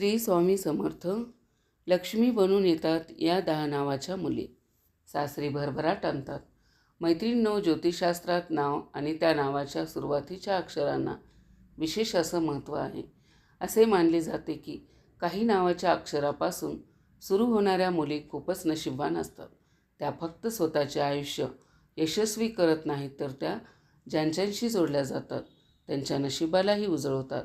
श्री स्वामी समर्थ लक्ष्मी बनून येतात या दहा नावाच्या मुली. सासरी भरभराट आणतात. मैत्रिणींनो ज्योतिषशास्त्रात नाव आणि त्या नावाच्या सुरुवातीच्या अक्षरांना विशेष असं महत्त्व आहे. असे मानले जाते की काही नावाच्या अक्षरापासून सुरू होणाऱ्या मुली खूपच नशीबवान असतात. त्या फक्त स्वतःचे आयुष्य यशस्वी करत नाहीत तर त्या ज्यांच्यांशी जोडल्या जातात त्यांच्या नशिबालाही उजळवतात.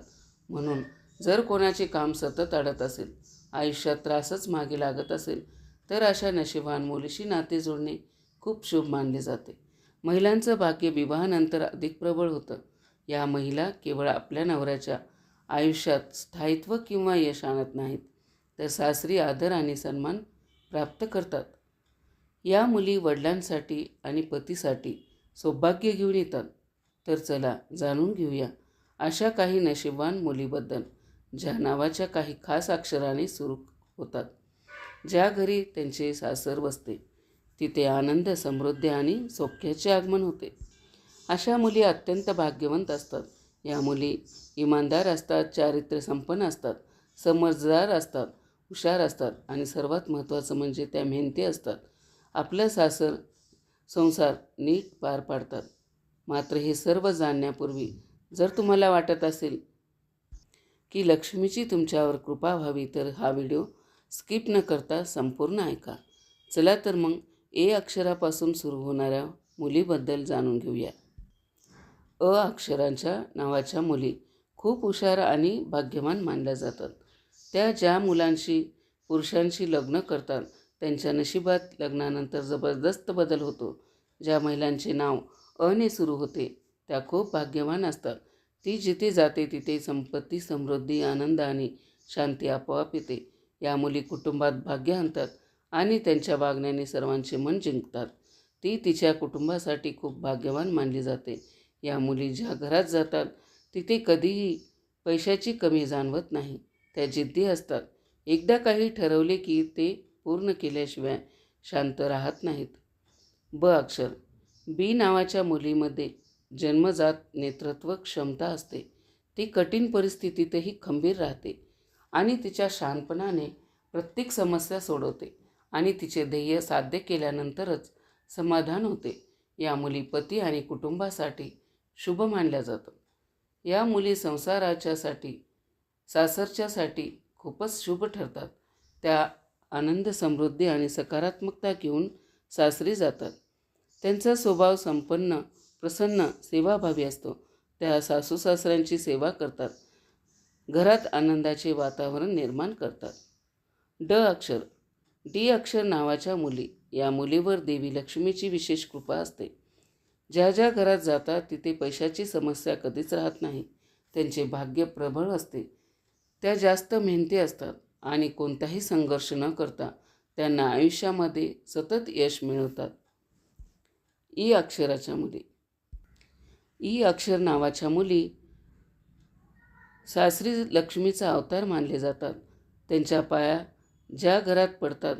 म्हणून जर कोणाचे काम सतत अडत असेल आयुष्यात त्रासच मागे लागत असेल तर अशा नशिबान मुलीशी नाते जोडणे खूप शुभ मानले जाते. महिलांचं भाग्य विवाहानंतर अधिक प्रबळ होतं. या महिला केवळ आपल्या नवऱ्याच्या आयुष्यात स्थायित्व किंवा यश आणत नाहीत तर सासरी आदर आणि सन्मान प्राप्त करतात. या मुली वडिलांसाठी आणि पतीसाठी सौभाग्य घेऊन येतात. तर चला जाणून घेऊया अशा काही नशीबवान मुलीबद्दल. ज्या नावाच्या काही खास अक्षराने सुरू होतात. ज्या घरी त्यांचे सासर बसते तिथे आनंद समृद्धी आणि सौख्याचे आगमन होते. अशा मुली अत्यंत भाग्यवंत असतात. या मुली इमानदार असतात चारित्र्य संपन्न असतात समजदार असतात हुशार असतात आणि सर्वात महत्त्वाचं म्हणजे त्या मेहनती असतात. आपलं सासर संसार नीट पार पाडतात. मात्र हे सर्व जाणण्यापूर्वी जर तुम्हाला वाटत असेल की लक्ष्मीची तुमच्यावर कृपा व्हावी तर हा व्हिडिओ स्किप न करता संपूर्ण ऐका. चला तर मग ए अक्षरापासून सुरू होणाऱ्या मुलीबद्दल जाणून घेऊया. अ अक्षरांच्या नावाच्या मुली खूप हुशार आणि भाग्यवान मानल्या जातात. त्या ज्या मुलांशी पुरुषांशी लग्न करतात त्यांच्या नशिबात लग्नानंतर जबरदस्त बदल होतो. ज्या महिलांचे नाव अने सुरू होते त्या खूप भाग्यवान असतात. ती जिथे जाते तिथे संपत्ती समृद्धी आनंद आणि शांती आपोआप येते. या मुली कुटुंबात भाग्य आणतात आणि त्यांच्या वागण्याने सर्वांचे मन जिंकतात. ती तिच्या कुटुंबासाठी खूप भाग्यवान मानली जाते. या मुली ज्या घरात जातात तिथे कधीही पैशाची कमी जाणवत नाही. त्या जिद्दी असतात. एकदा काही ठरवले की ते पूर्ण केल्याशिवाय शांत राहत नाहीत. ब अक्षर. बी नावाच्या मुलीमध्ये जन्मजात नेतृत्व क्षमता असते. ती कठीण परिस्थितीतही खंबीर राहते आणि तिच्या शहाणपणाने प्रत्येक समस्या सोडवते आणि तिचे ध्येय साध्य केल्यानंतरच समाधान होते. या मुली पती आणि कुटुंबासाठी शुभ मानल्या जातात या मुली संसाराच्यासाठी सासरच्यासाठी खूपच शुभ ठरतात. त्या आनंद समृद्धी आणि सकारात्मकता घेऊन सासरी जातात. त्यांचा स्वभाव संपन्न प्रसन्न सेवाभावी असतो. त्या सासू सासऱ्यांची सेवा करतात. घरात आनंदाचे वातावरण निर्माण करतात. ड अक्षर. डी अक्षर नावाच्या मुली. या मुलीवर देवी लक्ष्मीची विशेष कृपा असते. ज्या ज्या घरात जातात तिथे पैशाची समस्या कधीच राहत नाही. त्यांचे भाग्य प्रबळ असते. त्या जास्त मेहनती असतात आणि कोणताही संघर्ष न करता त्यांना आयुष्यामध्ये सतत यश मिळवतात. ई अक्षराच्या मुली. ई अक्षर नावाच्या मुली सासरी लक्ष्मीचा अवतार मानले जातात. त्यांच्या पाया ज्या घरात पडतात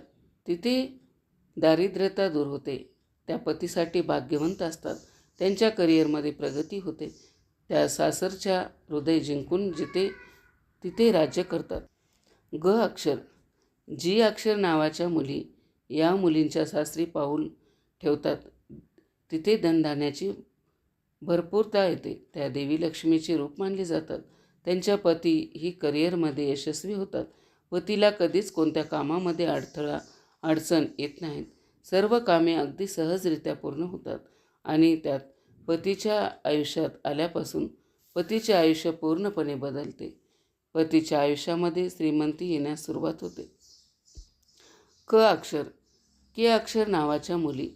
तिथे दारिद्र्यता दूर होते. त्या पतीसाठी भाग्यवंत असतात. त्यांच्या करिअरमध्ये प्रगती होते. त्या सासरच्या हृदय जिंकून जिथे तिथे राज्य करतात. ग अक्षर जी अक्षर नावाच्या मुली या मुलींच्या सासरी पाऊल ठेवतात. तिथे धनधान्याची भरपूरता येते. त्या देवी लक्ष्मीचे रूप मानले जातात. त्यांच्या पती ही करिअरमध्ये यशस्वी होतात पतीला कधीच कोणत्या कामामध्ये अडथळा अडचण येत नाहीत. सर्व कामे अगदी सहजरित्या पूर्ण होतात आणि त्यात पतीच्या आयुष्यात आल्यापासून पतीचे आयुष्य पूर्णपणे बदलते. पतीच्या आयुष्यामध्ये श्रीमंती येण्यास सुरुवात होते. क अक्षर. के अक्षर नावाच्या मुली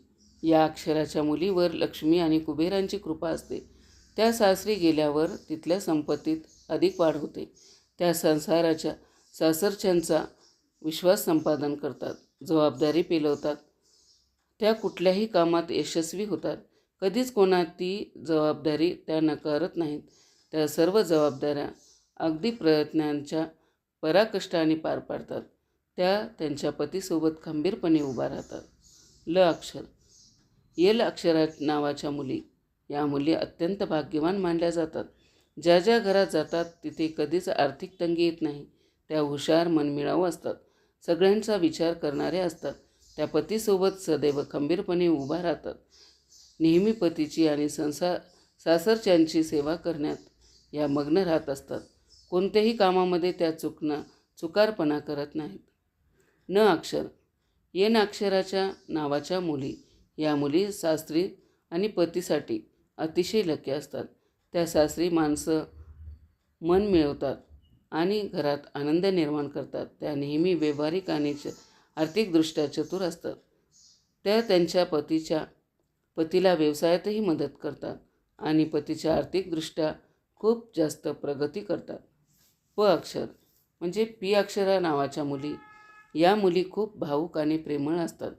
या अक्षराच्या मुलीवर लक्ष्मी आणि कुबेरांची कृपा असते. त्या सासरी गेल्यावर तिथल्या संपत्तीत अधिक वाढ होते. त्या संसाराच्या सासरच्यांचा विश्वास संपादन करतात जबाबदारी पेलवतात. त्या कुठल्याही कामात यशस्वी होतात. कधीच कोणा ती जबाबदारी त्या नकारत नाहीत. त्या सर्व जबाबदाऱ्या अगदी प्रयत्नांच्या पराकष्टाने पार पाडतात. त्या त्यांच्या पतीसोबत खंबीरपणे उभा राहतात. ल अक्षर येल अक्षरा नावाच्या मुली. या मुली अत्यंत भाग्यवान मानल्या जातात. ज्या ज्या घरात जातात तिथे कधीच आर्थिक तंगी येत नाही. त्या हुशार मनमिळावू असतात. सगळ्यांचा विचार करणाऱ्या असतात. त्या पतीसोबत सदैव खंबीरपणे उभा राहतात. नेहमी पतीची आणि संसार सासरच्यांची सेवा करण्यात या मग्न राहत असतात. कोणत्याही कामामध्ये त्या चुकणं चुकारपणा करत नाहीत. न अक्षर. येन अक्षराच्या नावाच्या मुली. या मुली सासरी आणि पतीसाठी अतिशय लकी असतात. त्या सासरी माणसं मन मिळवतात आणि घरात आनंद निर्माण करतात. त्या नेहमी व्यावहारिक आणि च आर्थिकदृष्ट्या चतुर असतात. त्या त्यांच्या पतीच्या पतीला व्यवसायातही मदत करतात आणि पतीच्या आर्थिकदृष्ट्या खूप जास्त प्रगती करतात. प अक्षर म्हणजे पी अक्षरा नावाच्या मुली. या मुली खूप भावूक आणि प्रेमळ असतात.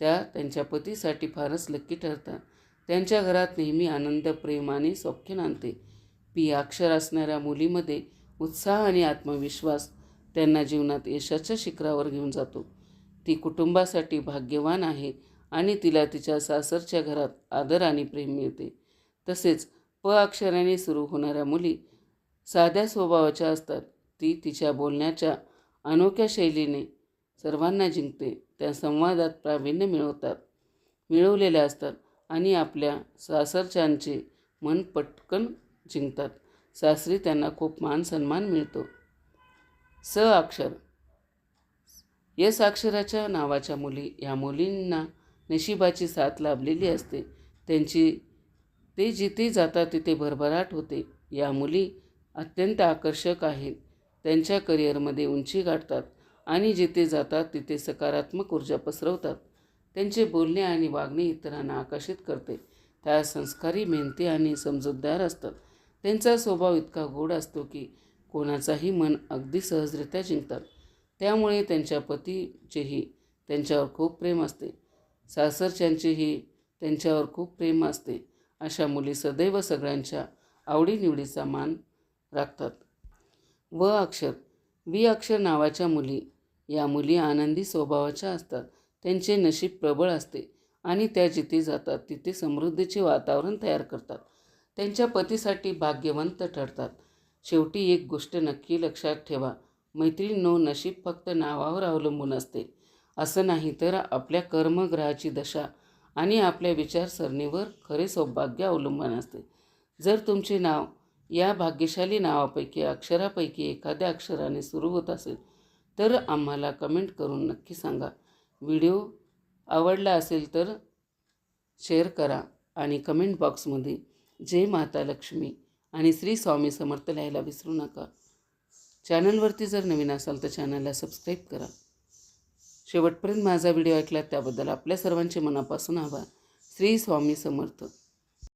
त्या त्यांच्या पतीसाठी फारच लक्की ठरतात. त्यांच्या घरात नेहमी आनंद प्रेम आणि सौख्य नांदते. पी अक्षर असणाऱ्या मुलीमध्ये उत्साह आणि आत्मविश्वास त्यांना जीवनात यशाच्या शिखरावर घेऊन जातो. ती कुटुंबासाठी भाग्यवान आहे आणि तिला तिच्या सासरच्या घरात आदर आणि प्रेम मिळते. तसेच प अक्षराने सुरू होणाऱ्या मुली साध्या स्वभावाच्या असतात. ती तिच्या बोलण्याच्या अनोख्या शैलीने सर्वांना जिंकते. त्या संवादात प्रावीण्य मिळवतात मिळवलेल्या असतात आणि आपल्या सासरच्यांचे मन पटकन जिंकतात. सासरी त्यांना खूप मान सन्मान मिळतो. स अक्षर. यस अक्षराच्या नावाच्या मुली या मुलींना नशिबाची साथ लाभलेली असते. त्यांची ते जिथे जातात तिथे भरभराट होते. या मुली अत्यंत आकर्षक आहेत. त्यांच्या करिअरमध्ये उंची गाठतात. आणि जिथे जातात तिथे सकारात्मक ऊर्जा पसरवतात. त्यांचे बोलणे आणि वागणे इतरांना आकर्षित करते. त्या संस्कारी मेहनती आणि समजूतदार असतात. त्यांचा स्वभाव इतका गोड असतो की कोणाचाही मन अगदी सहजरित्या जिंकतात. त्यामुळे त्यांच्या पतीचेही त्यांच्यावर खूप प्रेम असते. सासरच्यांचेही त्यांच्यावर खूप प्रेम असते. अशा मुली सदैव सगळ्यांच्या आवडीनिवडीचा मान राखतात. व अक्षर. वी अक्षर नावाच्या मुली या मुली आनंदी स्वभावाच्या असतात. त्यांचे नशीब प्रबळ असते आणि त्या जिथे जातात तिथे समृद्धीचे वातावरण तयार करतात. त्यांच्या पतीसाठी भाग्यवंत ठरतात. शेवटी एक गोष्ट नक्की लक्षात ठेवा. मैत्रिणींनो नशीब फक्त नावावर अवलंबून असते. असं नाही तर आपल्या कर्मग्रहाची दशा आणि आपल्या विचारसरणीवर खरे सौभाग्य अवलंबून असते. जर तुमचे नाव या भाग्यशाली नावापैकी अक्षरापैकी एखाद्या अक्षराने सुरू होत असेल तर आम्हाला कमेंट करून नक्की सांगा. व्हिडिओ आवडला असेल तर शेअर करा आणि कमेंट बॉक्समध्ये जय माता लक्ष्मी आणि श्री स्वामी समर्थ लिहायला विसरू नका. चॅनलवरती जर नवीन असाल तर चॅनलला सबस्क्राईब करा. शेवटपर्यंत माझा व्हिडिओ ऐकला त्याबद्दल आपल्या सर्वांचे मनापासून आभार. श्री स्वामी समर्थ.